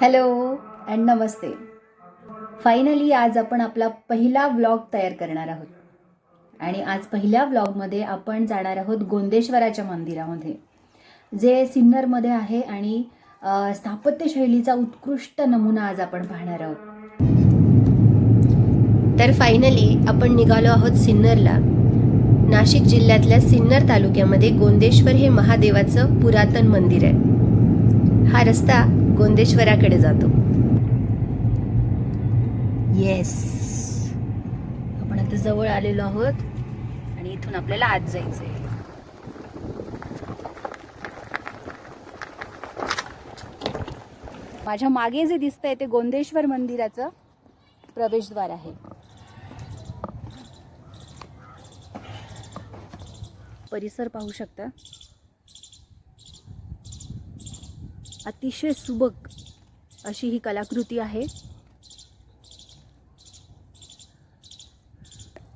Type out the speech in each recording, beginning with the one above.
Hello and Namaste. Finally आज आपण आपला पहिला व्लॉग तयार करणार आहोत. आणि आज पहिल्या व्लॉगमध्ये आपण जाणार आहोत गोंदेश्वराच्या मंदिरामध्ये जे सिन्नरमध्ये आहे आणि स्थापत्यशैलीचा उत्कृष्ट नमुना आज आपण पाहणार आहोत. तर फायनली आपण निघालो आहोत सिन्नरला. नाशिक जिल्ह्यातल्या सिन्नर तालुक्यामध्ये गोंदेश्वर हे महादेवाचं पुरातन मंदिर आहे. हा रस्ता गोंदेश्वराकडे जातो. येस आपण आता जवळ आलेलो आहोत आणि इथून आपल्याला आत जायचं आहे माझ्या मागे जे दिसतंय ते गोंदेश्वर मंदिराचं प्रवेशद्वार आहे. परिसर पाहू शकता? अतिशय सुबक अशी ही कलाकृती आहे.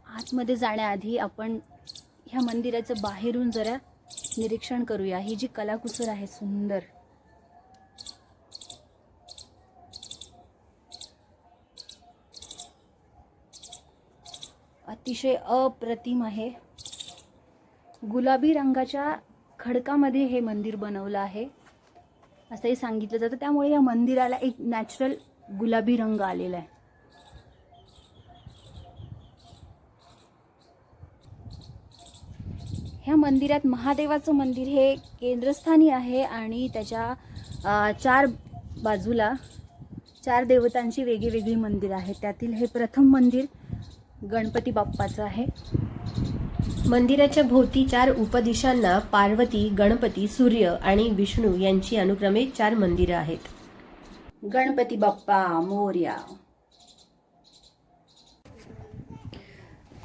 आतमध्ये जाण्याआधी आपण ह्या मंदिराचं बाहेरून जरा निरीक्षण करूया. ही जी कलाकुसर आहे सुंदर. अतिशय अप्रतिम आहे. गुलाबी रंगाच्या खडकामध्ये हे मंदिर बनवलं आहे. असंही सांगितलं जातं. त्यामुळे या मंदिराला एक नॅचरल गुलाबी रंग आलेला आहे. ह्या मंदिरात महादेवाचं मंदिर हे केंद्रस्थानी आहे आणि त्याच्या चार बाजूला चार देवतांची वेगळी वेगळी मंदिर आहेत. त्यातील हे प्रथम मंदिर गणपती बाप्पाचं आहे. मंदिराच्या भोवती चार उपदिशांना पार्वती गणपती सूर्य आणि विष्णू यांची अनुक्रमे चार मंदिरं आहेत. गणपती बाप्पा मोर्या.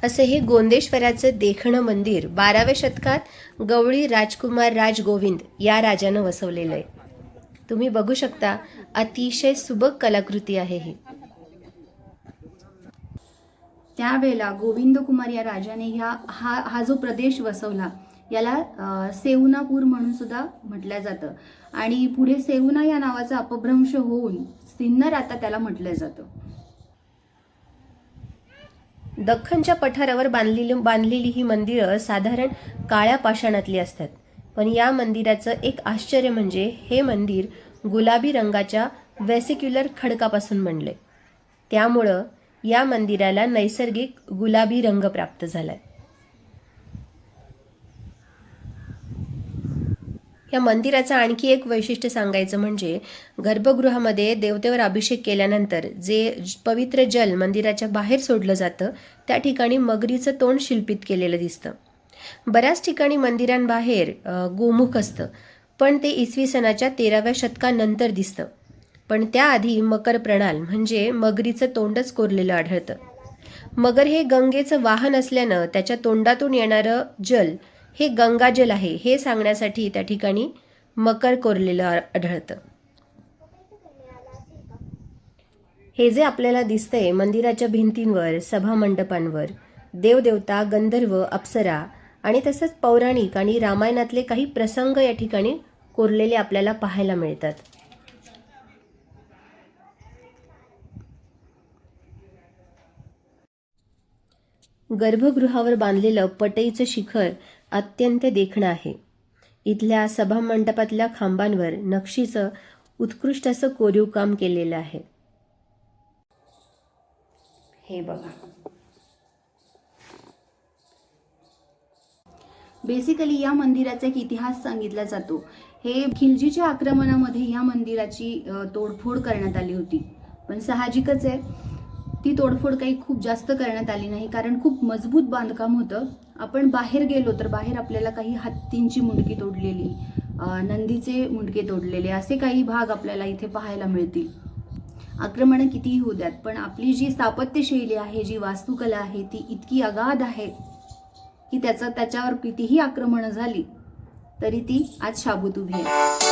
असे हे गोंदेश्वराचं देखणं मंदिर बाराव्या शतकात गवळी राजकुमार राजगोविंद या राजानं वसवलेलं आहे. तुम्ही बघू शकता अतिशय सुबक कलाकृती आहे ही. त्यावेळेला गोविंद कुमार या राजाने ह्या हा हा जो प्रदेश वसवला याला अ, सेवनापूर म्हणून सुद्धा म्हटलं जातं. आणि पुढे सेवना या नावाचा अपभ्रंश होऊन सिन्नर आता त्याला म्हटलं जातं. दख्खनच्या पठारावर बांधलेली बांधलेली ही मंदिरं साधारण काळ्या पाषाणातली असतात. पण या मंदिराचं एक आश्चर्य म्हणजे हे मंदिर गुलाबी रंगाच्या वेसिक्युलर खडकापासून बनले त्यामुळं या मंदिराला नैसर्गिक गुलाबी रंग प्राप्त झालाय. या मंदिराचं आणखी एक वैशिष्ट्य सांगायचं म्हणजे गर्भगृहामध्ये देवतेवर अभिषेक केल्यानंतर जे पवित्र जल मंदिराच्या बाहेर सोडलं जातं त्या ठिकाणी मगरीचं तोंड शिल्पित केलेलं दिसतं. बऱ्याच ठिकाणी मंदिरांबाहेर गोमुख असतं पण ते इसवी सणाच्या तेराव्या शतकानंतर दिसतं. पण त्याआधी मकर प्रणाल म्हणजे मगरीचं तोंडच कोरलेलं आढळतं. मगर हे गंगेचं वाहन असल्यानं त्याच्या तोंडातून येणारं जल हे गंगाजल आहे हे सांगण्यासाठी त्या ठिकाणी मकर कोरलेलं आढळतं. हे जे आपल्याला दिसतंय मंदिराच्या भिंतींवर सभामंडपांवर देवदेवता गंधर्व अप्सरा आणि तसंच पौराणिक आणि रामायणातले काही प्रसंग या ठिकाणी कोरलेले आपल्याला पाहायला मिळतात. गर्भगृहावर बांधलेलं पटईचं शिखर अत्यंत देखणं आहे. इथल्या सभामंडपातल्या खांबांवर नक्षीचं उत्कृष्ट असं कोरीव काम केलेलं आहे. हे बघा. बेसिकली या मंदिराचा एक इतिहास सांगितला जातो. हे खिलजीच्या आक्रमणामध्ये या मंदिराची तोडफोड करण्यात आली होती. पण साहजिकच आहे. ती तोडफोड काही खूप जास्त करण्यात आली नाही कारण खूप मजबूत बांधकाम होतं. आपण बाहेर गेलो तर बाहेर आपल्याला काही हत्तींची मुंडकी तोडलेली नंदीचे मुंडके तोडलेले असे काही भाग आपल्याला इथे पाहायला मिळतील. आक्रमणं कितीही होऊ द्यात पण आपली जी स्थापत्यशैली आहे जी वास्तुकला आहे ती इतकी अगाध आहे की त्याचं त्याच्यावर कितीही आक्रमणं झाली तरी ती आज शाबूत उभी आहे.